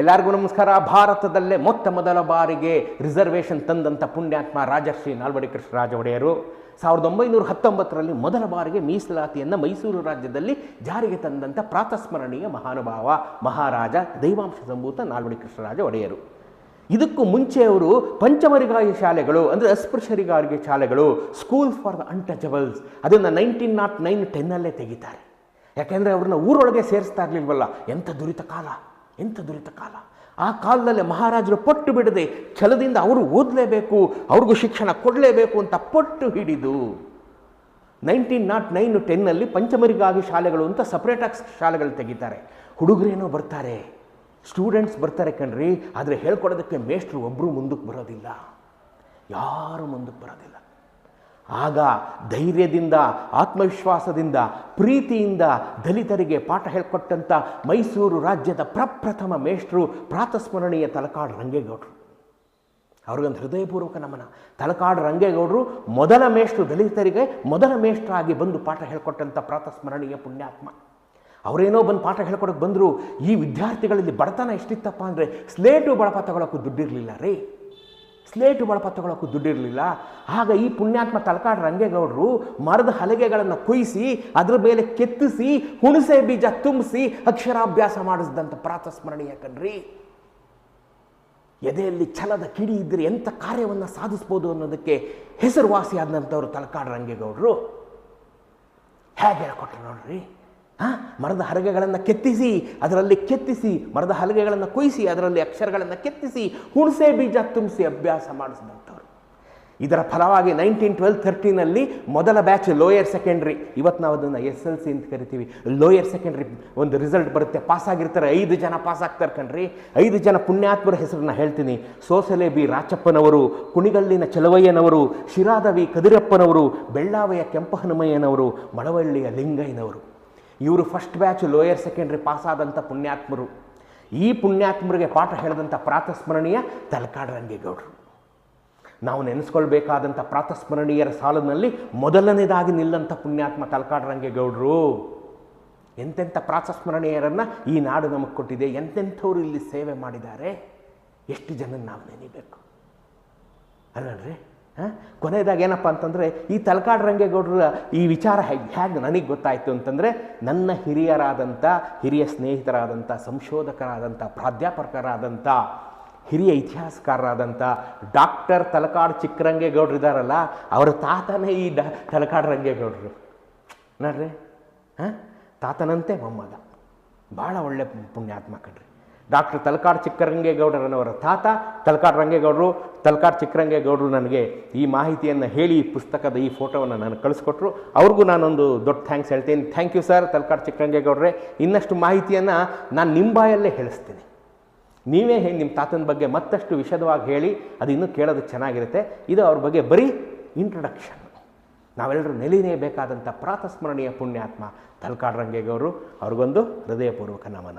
ಎಲ್ಲರಿಗೂ ನಮಸ್ಕಾರ. ಭಾರತದಲ್ಲೇ ಮೊತ್ತ ಮೊದಲ ಬಾರಿಗೆ ರಿಸರ್ವೇಷನ್ ತಂದಂಥ ಪುಣ್ಯಾತ್ಮ ರಾಜರ್ಷಿ ನಾಲ್ವಡಿ ಕೃಷ್ಣರಾಜ ಒಡೆಯರು ಸಾವಿರದ ಒಂಬೈನೂರ ಹತ್ತೊಂಬತ್ತರಲ್ಲಿ ಮೊದಲ ಬಾರಿಗೆ ಮೀಸಲಾತಿಯನ್ನು ಮೈಸೂರು ರಾಜ್ಯದಲ್ಲಿ ಜಾರಿಗೆ ತಂದಂಥ ಪ್ರಾತಸ್ಮರಣೀಯ ಮಹಾನುಭಾವ ಮಹಾರಾಜ ದೈವಾಂಶ ಸಂಭೂತ ನಾಲ್ವಡಿ ಕೃಷ್ಣರಾಜ ಒಡೆಯರು ಇದಕ್ಕೂ ಮುಂಚೆ ಅವರು ಪಂಚಮರಿಗಾಯಿ ಶಾಲೆಗಳು, ಅಂದರೆ ಅಸ್ಪೃಶ್ಯರಿಗಾರಿಗೆ ಶಾಲೆಗಳು ಸ್ಕೂಲ್ ಫಾರ್ ದ ಅನ್ಟಚಬಲ್ಸ್ ಅದನ್ನು ನೈನ್ಟೀನ್ ನಾಟ್ ನೈನ್ ಟೆನ್ನಲ್ಲೇ ತೆಗಿತಾರೆ. ಯಾಕೆಂದರೆ ಅವ್ರನ್ನ ಊರೊಳಗೆ ಸೇರಿಸ್ತಾ ಇರಲಿಲ್ವಲ್ಲ? ಎಂಥ ದುರಿತ ಕಾಲ. ಎಂಥ ದುರಿತ ಕಾಲ. ಆ ಕಾಲದಲ್ಲಿ ಮಹಾರಾಜರು ಪಟ್ಟು ಬಿಡದೆ ಛಲದಿಂದ ಅವರು ಓದಲೇಬೇಕು, ಅವ್ರಿಗೂ ಶಿಕ್ಷಣ ಕೊಡಲೇಬೇಕು ಅಂತ ಪಟ್ಟು ಹಿಡಿದು ನೈನ್ಟೀನ್ ನಾಟ್ ನೈನ್ ಟೆನ್ನಲ್ಲಿ ಪಂಚಮರಿಗಾಗಿ ಶಾಲೆಗಳು ಅಂತ ಸಪ್ರೇಟಾಗಿ ಶಾಲೆಗಳು ತೆಗಿತಾರೆ. ಹುಡುಗರೇನೋ ಬರ್ತಾರೆ ಸ್ಟೂಡೆಂಟ್ಸ್ ಬರ್ತಾರೆ ಕಣ್ರಿ, ಆದರೆ ಹೇಳ್ಕೊಡೋದಕ್ಕೆ ಮೇಷ್ಟ್ರು ಒಬ್ಬರು ಮುಂದಕ್ಕೆ ಬರೋದಿಲ್ಲ. ಯಾರು ಮುಂದಕ್ಕೆ ಬರೋದಿಲ್ಲ. ಆಗ ಧೈರ್ಯದಿಂದ, ಆತ್ಮವಿಶ್ವಾಸದಿಂದ, ಪ್ರೀತಿಯಿಂದ ದಲಿತರಿಗೆ ಪಾಠ ಹೇಳ್ಕೊಟ್ಟಂಥ ಮೈಸೂರು ರಾಜ್ಯದ ಪ್ರಪ್ರಥಮ ಮೇಷ್ಟ್ರು ಪ್ರಾತಸ್ಮರಣೀಯ ತಲಕಾಡು ರಂಗೇಗೌಡರು. ಅವ್ರಿಗೊಂದು ಹೃದಯಪೂರ್ವಕ ನಮನ. ತಲಕಾಡು ರಂಗೇಗೌಡರು ಮೊದಲ ಮೇಷ್ಟ್ರು ದಲಿತರಿಗೆ ಮೊದಲ ಮೇಷ್ಟ್ರಾಗಿ ಬಂದು ಪಾಠ ಹೇಳ್ಕೊಟ್ಟಂಥ ಪ್ರಾತಸ್ಮರಣೀಯ ಪುಣ್ಯಾತ್ಮ. ಅವರೇನೋ ಬಂದು ಪಾಠ ಹೇಳ್ಕೊಡೋಕೆ ಬಂದರು, ಈ ವಿದ್ಯಾರ್ಥಿಗಳಲ್ಲಿ ಬಡತನ ಎಷ್ಟಿತ್ತಪ್ಪ ಅಂದರೆ, ಸ್ಲೇಟು ಬಳಪ ತಗೊಳಕ್ಕೂ ದುಡ್ಡಿರಲಿಲ್ಲ ರೀ. ಸ್ಲೇಟು ಬಳಪ ತಗೊಳಕ್ಕೂ ದುಡ್ಡಿರಲಿಲ್ಲ. ಆಗ ಈ ಪುಣ್ಯಾತ್ಮ ತಲಕಾಡು ರಂಗೇಗೌಡರು ಮರದ ಹಲಗೆಗಳನ್ನು ಕೊಯ್ಸಿ, ಅದರ ಮೇಲೆ ಕೆತ್ತಿಸಿ, ಹುಣಸೆ ಬೀಜ ತುಂಬಿಸಿ ಅಕ್ಷರಾಭ್ಯಾಸ ಮಾಡಿಸಿದಂಥ ಪ್ರಾತಸ್ಮರಣೀಯ ಕಣ್ರಿ. ಎದೆಯಲ್ಲಿ ಛಲದ ಕಿಡಿ ಇದ್ದರೆ ಎಂಥ ಕಾರ್ಯವನ್ನು ಸಾಧಿಸ್ಬೋದು ಅನ್ನೋದಕ್ಕೆ ಹೆಸರುವಾಸಿಯಾದಂಥವ್ರು ತಲಕಾಡು ರಂಗೇಗೌಡರು. ಹೇಗೆ ಹೇಳ್ಕೊಟ್ರು ನೋಡ್ರಿ? ಮರದ ಹಲಗೆಗಳನ್ನು ಕೆತ್ತಿಸಿ, ಅದರಲ್ಲಿ ಕೆತ್ತಿಸಿ, ಮರದ ಹಲಗೆಗಳನ್ನು ಕೊಯ್ಸಿ, ಅದರಲ್ಲಿ ಅಕ್ಷರಗಳನ್ನು ಕೆತ್ತಿಸಿ, ಹುಣಸೆ ಬೀಜ ತುಂಬಿಸಿ ಅಭ್ಯಾಸ ಮಾಡಿಸಿದಂಥವ್ರು. ಇದರ ಫಲವಾಗಿ ನೈನ್ಟೀನ್ ಟ್ವೆಲ್ ಥರ್ಟೀನಲ್ಲಿ ಮೊದಲ ಬ್ಯಾಚ್ ಲೋಯರ್ ಸೆಕೆಂಡ್ರಿ ಇವತ್ತು ನಾವು ಅದನ್ನು ಎಸ್ ಎಲ್ ಸಿ ಅಂತ ಕರಿತೀವಿ. ಲೋಯರ್ ಸೆಕೆಂಡ್ರಿ ಒಂದು ರಿಸಲ್ಟ್ ಬರುತ್ತೆ. ಪಾಸ್ ಆಗಿರ್ತಾರೆ. ಐದು ಜನ ಪಾಸ್ ಆಗ್ತಾರೆ ಕಣ್ರಿ. ಐದು ಜನ ಪುಣ್ಯಾತ್ಮರ ಹೆಸರನ್ನ ಹೇಳ್ತೀನಿ. ಸೋಸಲೆ ಬಿ ರಾಚಪ್ಪನವರು, ಕುಣಿಗಲ್ಲಿನ ಚಲವಯ್ಯನವರು ಶಿರಾದವಿ ಕದಿರಪ್ಪನವರು ಬೆಳ್ಳಾವೆಯ ಕೆಂಪಹನುಮಯ್ಯನವರು, ಮಳವಳ್ಳಿಯ ಲಿಂಗಯ್ಯನವರು. ಇವರು first batch lower secondary pass ಆದಂಥ ಪುಣ್ಯಾತ್ಮರು. ಈ ಪುಣ್ಯಾತ್ಮರಿಗೆ ಪಾಠ ಹೇಳಿದಂಥ ಪ್ರಾತಸ್ಮರಣೀಯ ತಲಕಾಡು ರಂಗೇಗೌಡರು ನಾವು ನೆನೆಸ್ಕೊಳ್ಬೇಕಾದಂಥ ಪ್ರಾತಸ್ಮರಣೀಯರ ಸಾಲಿನಲ್ಲಿ ಮೊದಲನೇದಾಗಿ ನಿಲ್ಲಂಥ ಪುಣ್ಯಾತ್ಮ ತಲಕಾಡು ರಂಗೇಗೌಡರು ಎಂತೆಂಥ ಪ್ರಾತಸ್ಮರಣೀಯರನ್ನು ಈ ನಾಡು ನಮಗೆ ಕೊಟ್ಟಿದೆ, ಎಂತೆಂಥವ್ರು ಇಲ್ಲಿ ಸೇವೆ ಮಾಡಿದ್ದಾರೆ, ಎಷ್ಟು ಜನ ನಾವು ನೆನಿಬೇಕು? ಹಾಂ ಕೊನೆಯದಾಗ ಏನಪ್ಪ ಅಂತಂದರೆ, ಈ ತಲಕಾಡು ರಂಗೇಗೌಡರ ಈ ವಿಚಾರ ಹೇಗೆ ಹೇಗೆ ನನಗೆ ಗೊತ್ತಾಯಿತು ಅಂತಂದರೆ, ನನ್ನ ಹಿರಿಯರಾದಂಥ ಹಿರಿಯ ಸ್ನೇಹಿತರಾದಂಥ ಸಂಶೋಧಕರಾದಂಥ ಪ್ರಾಧ್ಯಾಪಕರಾದಂಥ ಹಿರಿಯ ಇತಿಹಾಸಕಾರರಾದಂಥ ಡಾಕ್ಟರ್ ತಲಕಾಡು ಚಿಕ್ಕರಂಗೇಗೌಡರು ಇದ್ದಾರಲ್ಲ ಅವರ ತಾತನೇ ಈ ಡ, ತಲಕಾಡು ರಂಗೇಗೌಡರು. ನೋಡ್ರಿ, ಹಾಂ? ತಾತನಂತೆ ಮೊಮ್ಮಗ ಭಾಳ ಒಳ್ಳೆ ಪುಣ್ಯಾತ್ಮ ಕಣ್ರಿ. ಡಾಕ್ಟರ್ ತಲಕಾಡು ಚಿಕ್ಕರಂಗೇಗೌಡರನವರ ತಾತ. ತಲಕಾಡು ರಂಗೇಗೌಡರು, ತಲಕಾಡು ಚಿಕ್ಕರಂಗೇಗೌಡರು ನನಗೆ ಈ ಮಾಹಿತಿಯನ್ನು ಹೇಳಿ ಈ ಪುಸ್ತಕದ ಈ ಫೋಟೋವನ್ನು ನಾನು ಕಳಿಸ್ಕೊಟ್ರು. ಅವ್ರಿಗೂ ನಾನೊಂದು ದೊಡ್ಡ ಥ್ಯಾಂಕ್ಸ್ ಹೇಳ್ತೀನಿ. ಥ್ಯಾಂಕ್ ಯು ಸರ್ ತಲಕಾಡು ಚಿಕ್ಕರಂಗೇಗೌಡ್ರೆ. ಇನ್ನಷ್ಟು ಮಾಹಿತಿಯನ್ನು ನಾನು ನಿಮ್ಮ ಬಾಯಲ್ಲೇ ಹೇಳಿಸ್ತೀನಿ. ನೀವೇ ನಿಮ್ಮ ತಾತನ ಬಗ್ಗೆ ಮತ್ತಷ್ಟು ವಿಷದವಾಗಿ ಹೇಳಿ, ಅದು ಇನ್ನೂ ಕೇಳೋದಕ್ಕೆ ಚೆನ್ನಾಗಿರುತ್ತೆ. ಇದು ಅವ್ರ ಬಗ್ಗೆ ಬರೀ ಇಂಟ್ರಡಕ್ಷನ್ ನಾವೆಲ್ಲರೂ ನೆಲಿನೇ ಬೇಕಾದಂಥ ಪ್ರಾತಸ್ಮರಣೀಯ ಪುಣ್ಯಾತ್ಮ ತಲಕಾಡು ರಂಗೇಗೌಡರು. ಅವ್ರಿಗೊಂದು ಹೃದಯಪೂರ್ವಕ ನಮನ.